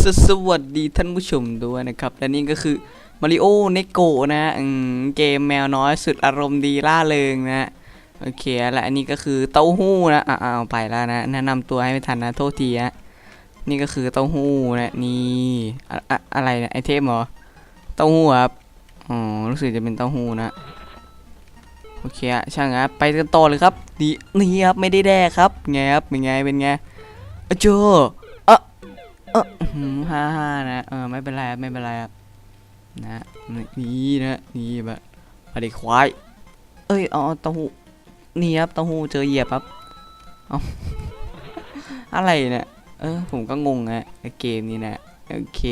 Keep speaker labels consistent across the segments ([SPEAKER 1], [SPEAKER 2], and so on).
[SPEAKER 1] สสวัสดีท่านผู้ชมด้วยนะครับ และนี่ก็คือมาริโอเนโกนะเกมแมวน้อยสุดอารมณ์ดีล่าเริงนะ โอเคและอันนี้ก็คือเต้าหู้นะอ่าเอาไปแล้วนะ แนะนำตัวให้ไม่ทันนะ โทษทีฮะนี่ก็คือเต้าหู้นะนี่อะอะไรนี่ยไอเทมเหรอ เต้าหู้ครับ อ๋อ รู้สึกจะเป็นเต้าหู้นะ โอเคอะช่างครับไปกันต่อเลยครับนี่นี่ครับ ไม่ได้แดกครับ ไงครับ เป็นไง เป็นไงอะเจอ เออหืมฮ่าฮ่านะเออไม่เป็นไรครับไม่เป็นไรครับนะนี่นะนี่แบบอะไรควายเอ้ยเอาเต้าหู้นี่ครับเต้าหู้เจอเหยียบครับเอาอะไรเนี่ยเออผมก็งงอะไอเกมนี้นะโอเค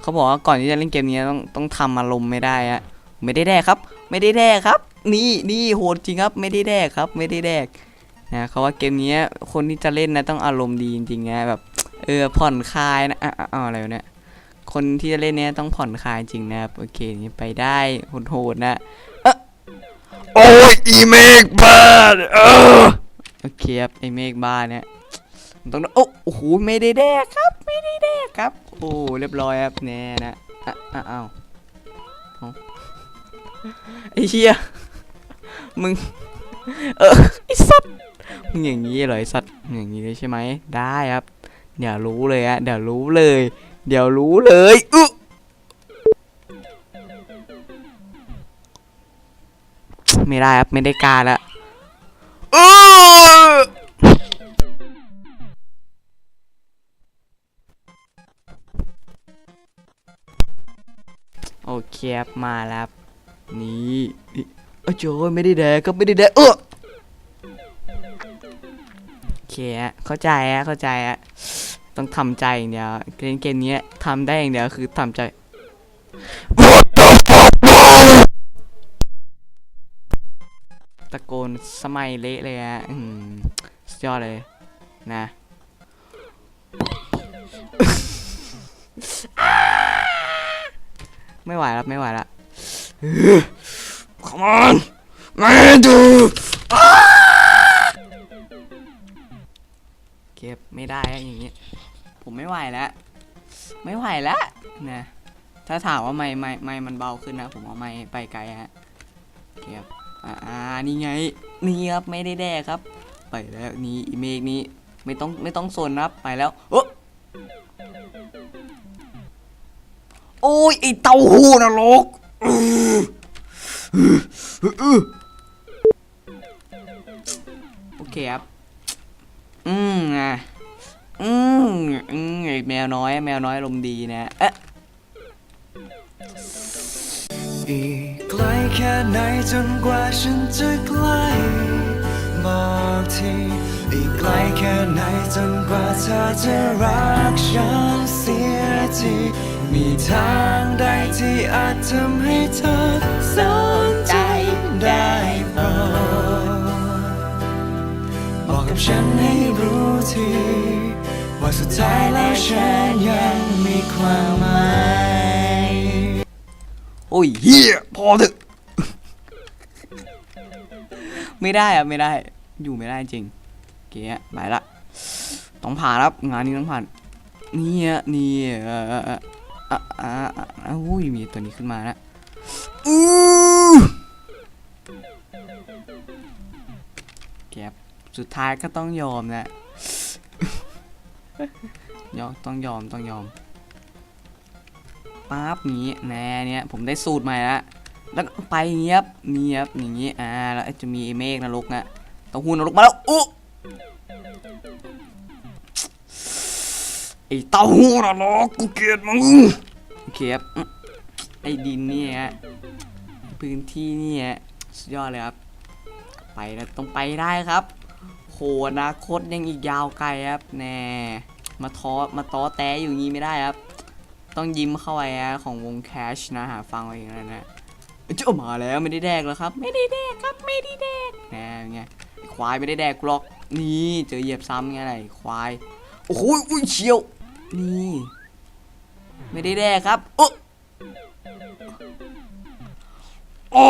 [SPEAKER 1] เขาบอกว่าก่อนที่จะเล่นเกมนี้ต้องต้องทำอารมณ์ไม่ได้อะไม่ได้แดกครับ ไม่ได้แดกครับ นี่นี่โหดจริงครับ ไม่ได้แดกครับ ไม่ได้แดกนะเขาว่าเกมนี้คนที่จะเล่นนะต้องอารมณ์ดีจริงๆนะแบบ เออผ่อนคลายนะอะอะอะอะไรวะเนี่ยคนที่จะเล่นเนี้ยต้องผ่อนคลายจริงนะครับ โอเคนี่ไปได้โหดๆนะเอะโอ้ยอีเมกบ้านเออโอเคครับไอเมกบ้านเนี่ยมันต้องโอ้โอ้โหไม่ได้แดกครับ ไม่ได้แดกครับ โอ้เรียบร้อยครับแน่นะอะอะอ้าวเอาไอเชี่ยมึงเออไอสัตว์มึงอย่างนี้เหรอไอสัตว์มึงอย่างนี้เลยใช่ไหมได้ครับ เดี๋ยวรู้เลยอะเดี๋ยวรู้เลย เดี๋ยวรู้เลยอึไม่ได้ครับ ไม่ได้การละอือโอเคครับมาแล้วนี่นี่เอ้โจยไม่ได้แดกก็ไม่ได้แดกเออโอเคฮะเข้าใจฮะเข้าใจฮะ ต้องทำใจอย่างเดียวเล่นเกมนี้ทำได้อย่างเดียวคือทำใจ What the fuck ตะโกนสมัยเละเลยฮะอืมสุดยอดเลยนะไม่ไหวแล้วไม่ไหวแล้ว Come on มา เก็บไม่ได้อะอย่างนี้ผมไม่ไหวแล้ว ไม่ไหวแล้วนะถ้าถามว่าไม่ไม่ไม่มันเบาขึ้นนะ ผมเอาไม่ไปไกลฮะเคครับอ่านี่ไงนี่ครับไม่ได้แดกครับ ไปแล้วนี่อีเมกนี้ไม่ต้องไม่ต้องสนครับไปแล้วโอะโอ้ยไอเต้าหู้นรกโอเคครับ อืมอะอืมอืมไอแมวน้อย แมวน้อยลมดีนะเอ๊ะ
[SPEAKER 2] อีกไกลแค่ไหนจนกว่าฉันจะใกล้บอกทีอีกไกลแค่ไหนจนกว่าเธอจะรักฉันเสียทีมีทางใดที่อาจทำให้เธอสนใจได้ กับฉันให้รู้ที ว่าสุดท้ายแล้วฉันยังมีความหมาย
[SPEAKER 1] โอ้ยเฮียพอเถอะ ไม่ได้อะไม่ได้ อยู่ไม่ได้จริง เก๋ไปละ ต้องผ่านครับ งานนี้ต้องผ่าน นี่อะนี่อะอะอะอะอุ้ยมีตัวนี้ขึ้นมานะอู้แสุดท้ายก็ต้องยอมนะยอมต้องยอมต้องยอมปั๊บนี้แน่เนี่ยผมได้สูตรใหม่ล้วแล้วไปเงียบเงียบอย่างงี้อ่าแล้วจะมีเมฆนรกนะเต้าหู้นรกมาแล้วอุ๊ไอเต้าหู้นรกกูเกลียดมึงโอเคครับไอดินนี่ฮะพื้นที่นี่ยสุดยอดเลยครับ ไปแล้วต้องไปได้ครับ โหอนาคตยังอีกยาวไกลครับแน่มาท้อมาต้อแต้อยู่งี้ไม่ได้ครับ ต้องยิ้มเข้าไปอะของวงแคชนะหาฟังเอาเองนะนะเจ้ามาแล้วไม่ได้แดกแล้วครับ ไม่ได้แดกครับไม่ได้แดกแหมไงไอ้ควายไม่ได้แดกหรอกนี่เจอเหยียบซ้ำไงไรควายโอ้โหอุ้ยเชียวนี่ ไม่ได้แดกครับโอ้โอ้